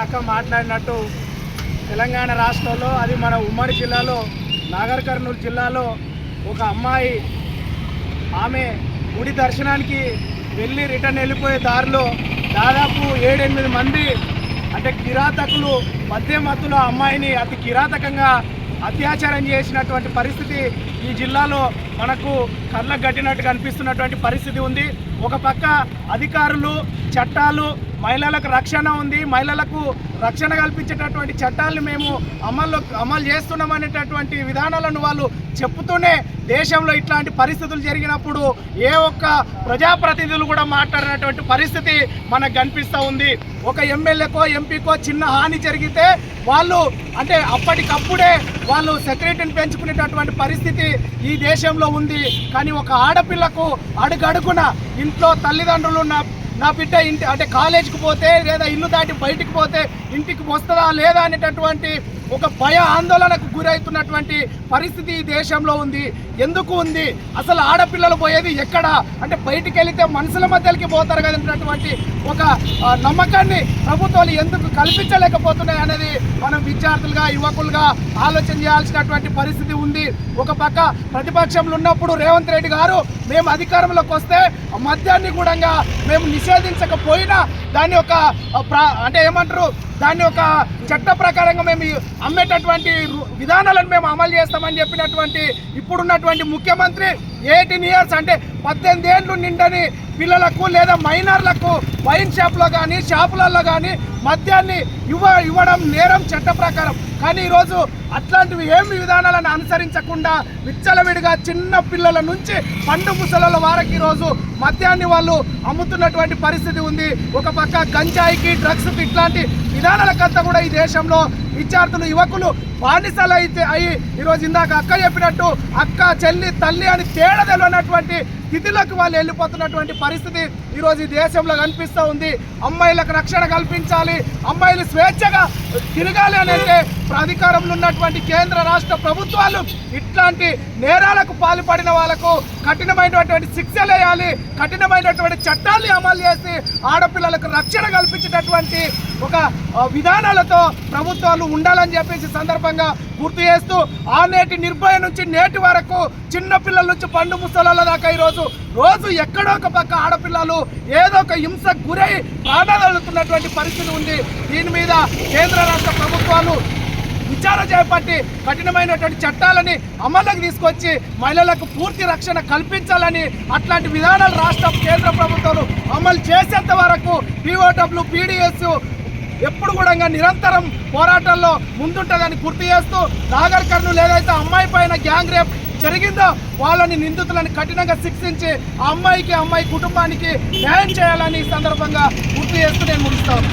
అక్క మాట్లాడినట్టు తెలంగాణ రాష్ట్రంలో అది మన ఉమ్మడి జిల్లాలో నాగర్ కర్నూలు జిల్లాలో ఒక అమ్మాయి ఆమె గుడి దర్శనానికి వెళ్ళి రిటర్న్ వెళ్ళిపోయే దారిలో దాదాపు ఏడెనిమిది మంది అంటే కిరాతకులు మధ్యమత్తులో అమ్మాయిని అతి కిరాతకంగా అత్యాచారం చేసినటువంటి పరిస్థితి ఈ జిల్లాలో మనకు కళ్ళకు కట్టినట్టు కనిపిస్తున్నటువంటి పరిస్థితి ఉంది. ఒక పక్క అధికారులు చట్టాలు మహిళలకు రక్షణ ఉంది మహిళలకు రక్షణ కల్పించేటటువంటి చట్టాలను మేము అమలు అమలు చేస్తున్నామనేటటువంటి విధానాలను వాళ్ళు చెప్తూనే దేశంలో ఇట్లాంటి పరిస్థితులు జరిగినప్పుడు ఏ ఒక్క ప్రజాప్రతినిధులు కూడా మాట్లాడినటువంటి పరిస్థితి మనకు కనిపిస్తూ ఉంది. ఒక ఎమ్మెల్యేకో ఎంపీకో చిన్న హాని జరిగితే వాళ్ళు అంటే అప్పటికప్పుడే వాళ్ళు సెక్రటరీని పెంచుకునేటటువంటి పరిస్థితి ఈ దేశంలో ఉంది. కానీ ఒక ఆడపిల్లకు అడుగడుగున ఇంట్లో తల్లిదండ్రులు ఉన్న నా బిడ్డ ఇంటి అంటే కాలేజీకి పోతే లేదా ఇల్లు దాటి బయటికి పోతే ఇంటికి వస్తుందా లేదా అనేటటువంటి ఒక భయ ఆందోళనకు గురవుతున్నటువంటి పరిస్థితి ఈ దేశంలో ఉంది. ఎందుకు ఉంది? అసలు ఆడపిల్లలు పోయేది ఎక్కడ? అంటే బయటికి వెళితే మనుషుల మధ్యలోకి పోతారు కదన్నటువంటి ఒక నమ్మకాన్ని ప్రభుత్వాలు ఎందుకు కల్పించలేకపోతున్నాయి అనేది మనం విద్యార్థులుగా యువకులుగా ఆలోచన చేయాల్సినటువంటి పరిస్థితి ఉంది. ఒక పక్క ప్రతిపక్షంలో ఉన్నప్పుడు రేవంత్ రెడ్డి గారు మేము అధికారంలోకి వస్తే మద్యాన్ని కూడా మేము నిషేధించకపోయినా దాన్ని ఒక అంటే ఏమంటారు? దాన్ని ఒక చట్ట ప్రకారంగా మేము అమ్మేటటువంటి విధానాలను మేము అమలు చేస్తామని చెప్పినటువంటి ఇప్పుడున్నటువంటి ముఖ్యమంత్రి ఎయిటీన్ ఇయర్స్ అంటే పద్దెనిమిది ఏళ్ళు నిండని పిల్లలకు లేదా మైనర్లకు వైన్ షాప్లో కానీ షాపులలో కానీ మద్యాన్ని ఇవ్వ ఇవ్వడం నేరం చట్ట ప్రకారం. కానీ ఈరోజు అట్లాంటివి ఏమి విధానాలను అనుసరించకుండా విచ్చలవిడిగా చిన్న పిల్లల నుంచి పండు ముసల వారికి ఈరోజు మద్యాన్ని వాళ్ళు అమ్ముతున్నటువంటి పరిస్థితి ఉంది. ఒక పక్క గంజాయికి డ్రగ్స్కి ఇట్లాంటి విధానాలకంతా కూడా ఈ దేశంలో విద్యార్థులు యువకులు బానిసలు అయితే అయి ఈరోజు ఇందాక అక్క చెప్పినట్టు అక్క చెల్లి తల్లి అని తేడా తెలియనటువంటి స్థితిలోకి వాళ్ళు వెళ్ళిపోతున్నటువంటి పరిస్థితి ఈరోజు ఈ దేశంలో కనిపిస్తూ ఉంది. అమ్మాయిలకు రక్షణ కల్పించాలి. అమ్మాయిలు స్వేచ్ఛగా తిరగాలి అని అంటే అధికారంలో ఉన్నటువంటి కేంద్ర రాష్ట్ర ప్రభుత్వాలు ఇట్లాంటి నేరాలకు పాల్పడిన వాళ్ళకు కఠినమైనటువంటి శిక్షలు వేయాలి కఠినమైనటువంటి చట్టాన్ని అమలు చేసి ఆడపిల్లలకు రక్షణ కల్పించేటటువంటి ఒక విధానాలతో ప్రభుత్వాలు ఉండాలని చెప్పేసి సందర్భంగా గుర్తు చేస్తూ ఆ నేటి నిర్భయ నుంచి నేటి వరకు చిన్నపిల్లల నుంచి పండు ముసలాల దాకా ఈరోజు రోజు ఎక్కడో ఒక పక్క ఆడపిల్లలు ఏదో ఒక హింసకు గురై ప్రాణాలు పరిస్థితి ఉంది. దీని మీద కేంద్ర రాష్ట్ర ప్రభుత్వాలు విచారణ చేపట్టి కఠినమైనటువంటి చట్టాలని అమల్లోకి తీసుకొచ్చి మహిళలకు పూర్తి రక్షణ కల్పించాలని అట్లాంటి విధానాలు రాష్ట్ర కేంద్ర ప్రభుత్వాలు అమలు చేసేంత వరకు పిఓడబ్ల్యూ పీడిఎస్ ఎప్పుడు కూడా నిరంతరం పోరాటంలో ముందుంటుందని గుర్తు చేస్తూ నాగర్ కర్నూలు ఏదైతే అమ్మాయి పైన గ్యాంగ్ రేప్ జరిగిందో వాళ్ళని నిందితులను కఠినంగా శిక్షించి ఆ అమ్మాయికి అమ్మాయి కుటుంబానికి న్యాయం చేయాలని ఈ సందర్భంగా గుర్తు చేస్తూ నేను ముగిస్తాను.